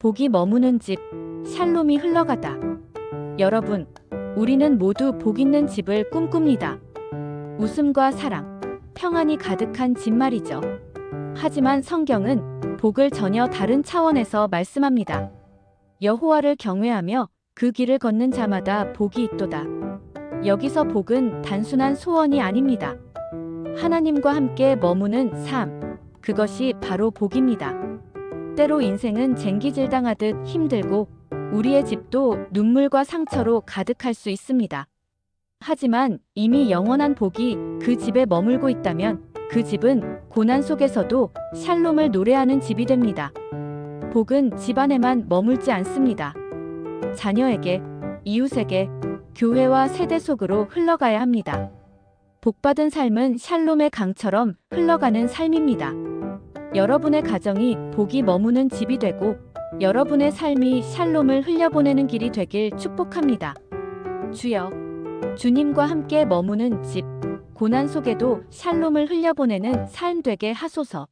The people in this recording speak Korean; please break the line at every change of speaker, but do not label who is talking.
복이 머무는 집, 샬롬이 흘러가다. 여러분, 우리는 모두 복 있는 집을 꿈꿉니다. 웃음과 사랑, 평안이 가득한 집 말이죠. 하지만 성경은 복을 전혀 다른 차원에서 말씀합니다. 여호와를 경외하며 그 길을 걷는 자마다 복이 있도다. 여기서 복은 단순한 소원이 아닙니다. 하나님과 함께 머무는 삶, 그것이 바로 복입니다. 때로 인생은 쟁기질 당하듯 힘들고 우리의 집도 눈물과 상처로 가득할 수 있습니다. 하지만 이미 영원한 복이 그 집에 머물고 있다면 그 집은 고난 속에서도 샬롬을 노래하는 집이 됩니다. 복은 집안에만 머물지 않습니다. 자녀에게, 이웃에게, 교회와 세대 속으로 흘러가야 합니다. 복받은 삶은 샬롬의 강처럼 흘러가는 삶입니다. 여러분의 가정이 복이 머무는 집이 되고 여러분의 삶이 샬롬을 흘려보내는 길이 되길 축복합니다. 주여, 주님과 함께 머무는 집, 고난 속에도 샬롬을 흘려보내는 삶 되게 하소서.